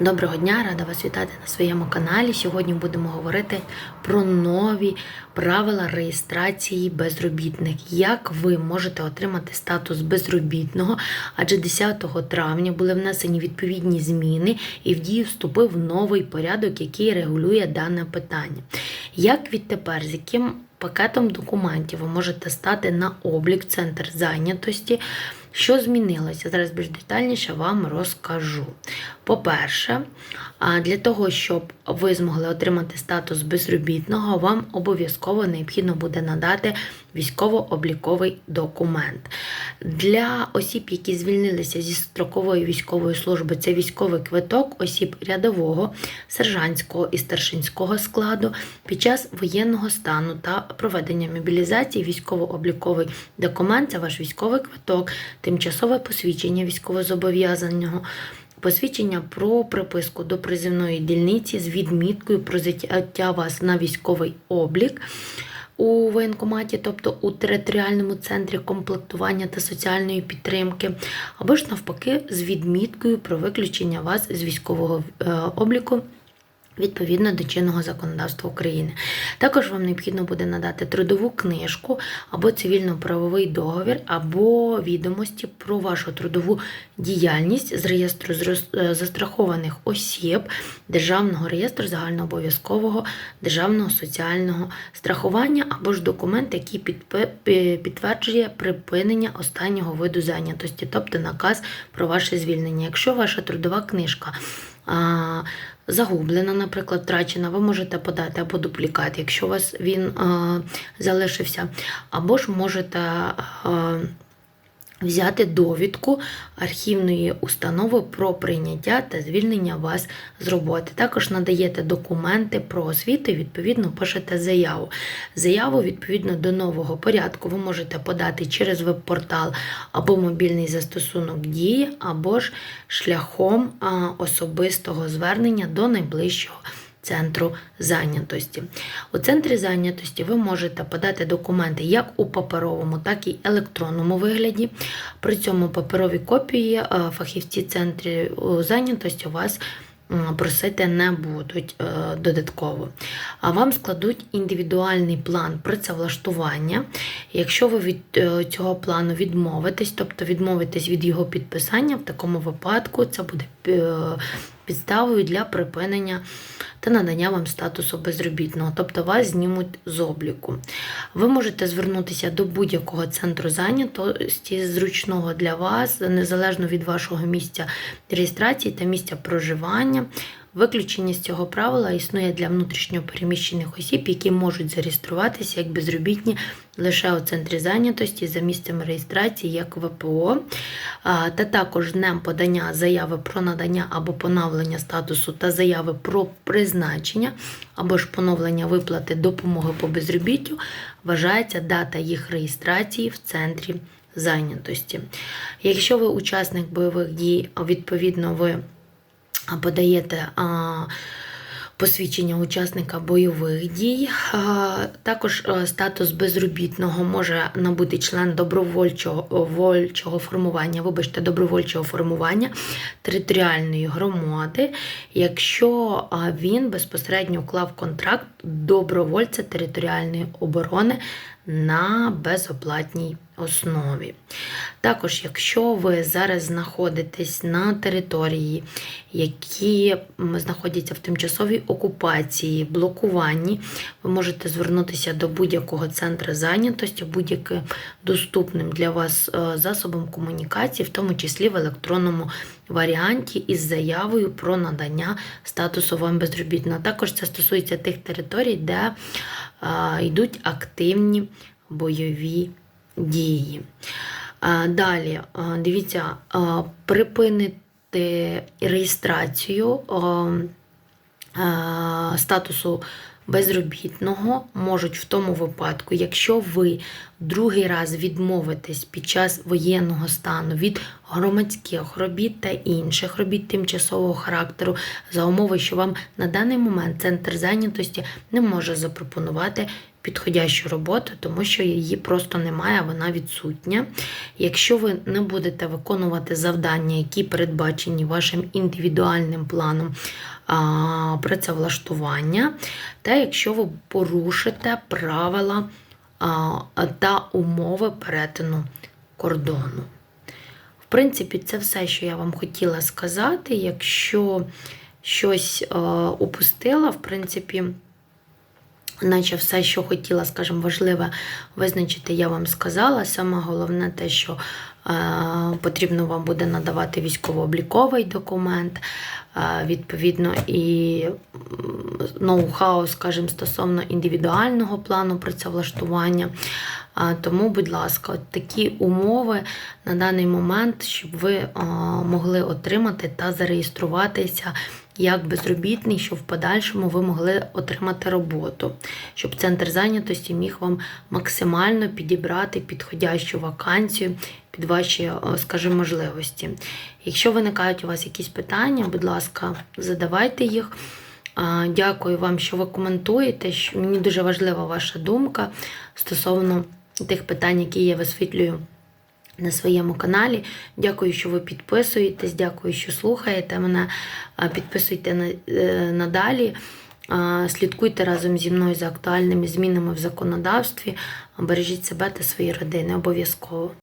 Доброго дня, рада вас вітати на своєму каналі. Сьогодні будемо говорити про нові правила реєстрації безробітних. Як ви можете отримати статус безробітного? Адже 10 травня були внесені відповідні зміни і в дію вступив новий порядок, який регулює дане питання. Як відтепер, з яким пакетом документів ви можете стати на облік центр зайнятості? Що змінилося? Зараз більш детальніше вам розкажу. По-перше, для того, щоб ви змогли отримати статус безробітного, вам обов'язково необхідно буде надати військово-обліковий документ. Для осіб, які звільнилися зі строкової військової служби, це військовий квиток осіб рядового, сержантського і старшинського складу під час воєнного стану та проведення мобілізації військово-обліковий документ це ваш військовий квиток, тимчасове посвідчення військовозобов'язаного. Посвідчення про приписку до призивної дільниці з відміткою про взяття вас на військовий облік у воєнкоматі, тобто у територіальному центрі комплектування та соціальної підтримки, або ж навпаки, з відміткою про виключення вас з військового е, обліку. Відповідно до чинного законодавства України. Також вам необхідно буде надати трудову книжку або цивільно-правовий договір, або відомості про вашу трудову діяльність з реєстру е, застрахованих осіб, Державного реєстру загальнообов'язкового державного соціального страхування, або ж документ, який підтверджує припинення останнього виду зайнятості, тобто наказ про ваше звільнення. Якщо ваша трудова книжка загублена, наприклад, втрачена, ви можете подати або дуплікат, якщо у вас він а, залишився, або ж можете. Взяти довідку архівної установи про прийняття та звільнення вас з роботи. Також надаєте документи про освіту відповідно пишете заяву. Заяву відповідно до нового порядку ви можете подати через веб-портал або мобільний застосунок дії, або ж шляхом особистого звернення до найближчого центру зайнятості. У центрі зайнятості ви можете подати документи як у паперовому, так і електронному вигляді. При цьому паперові копії е, фахівці центру зайнятості у вас просити не будуть е, додатково. А вам складуть індивідуальний план працевлаштування. Якщо ви від е, цього плану відмовитесь, тобто відмовитесь від його підписання, в такому випадку це буде е, підставою для припинення та надання вам статусу безробітного, тобто вас знімуть з обліку. Ви можете звернутися до будь-якого центру зайнятості зручного для вас, незалежно від вашого місця реєстрації та місця проживання. Виключення з цього правила існує для внутрішньо переміщених осіб, які можуть зареєструватися як безробітні лише у центрі зайнятості за місцем реєстрації як ВПО, та також днем подання заяви про надання або поновлення статусу та заяви про призначення або ж поновлення виплати допомоги по безробіттю вважається дата їх реєстрації в центрі зайнятості. Якщо ви учасник бойових дій, відповідно ви подаєте посвідчення учасника бойових дій. Також статус безробітного може набути член добровольчого вольчого формування, вибачте, добровольчого формування територіальної громади, якщо він безпосередньо уклав контракт добровольця територіальної оборони на безоплатній основі. Також, якщо ви зараз знаходитесь на території, які знаходяться в тимчасовій окупації, блокуванні, ви можете звернутися до будь-якого центру зайнятості, будь-яким доступним для вас е, засобом комунікації, в тому числі в електронному варіанті із заявою про надання статусу вам безробітного. Також це стосується тих територій, де е, йдуть активні бойові дії. Далі, дивіться, припинити реєстрацію статусу безробітного можуть в тому випадку, якщо ви другий раз відмовитесь під час воєнного стану від громадських робіт та інших робіт тимчасового характеру, за умови, що вам на даний момент центр зайнятості не може запропонувати підходящу роботу, тому що її просто немає, вона відсутня. Якщо ви не будете виконувати завдання, які передбачені вашим індивідуальним планом працевлаштування, та якщо ви порушите правила та умови перетину кордону. В принципі, це все, що я вам хотіла сказати. Якщо щось е, упустила, в принципі, наче все, що хотіла, скажімо, важливе визначити, я вам сказала. Саме головне те, що е, потрібно вам буде надавати військово-обліковий документ, е, відповідно, і ноу-хау, скажімо, стосовно індивідуального плану працевлаштування. А, Тому, будь ласка, такі умови на даний момент, щоб ви а, могли отримати та зареєструватися як безробітний, щоб в подальшому ви могли отримати роботу, щоб центр зайнятості міг вам максимально підібрати підходящу вакансію під ваші, е, скажімо, можливості. Якщо виникають у вас якісь питання, будь ласка, задавайте їх. Дякую вам, що ви коментуєте. Мені дуже важлива ваша думка стосовно тих питань, які я висвітлюю на своєму каналі. Дякую, що ви підписуєтесь, дякую, що слухаєте мене. Підписуйте е, надалі. Слідкуйте разом зі мною за актуальними змінами в законодавстві. Бережіть себе та свої родини обов'язково.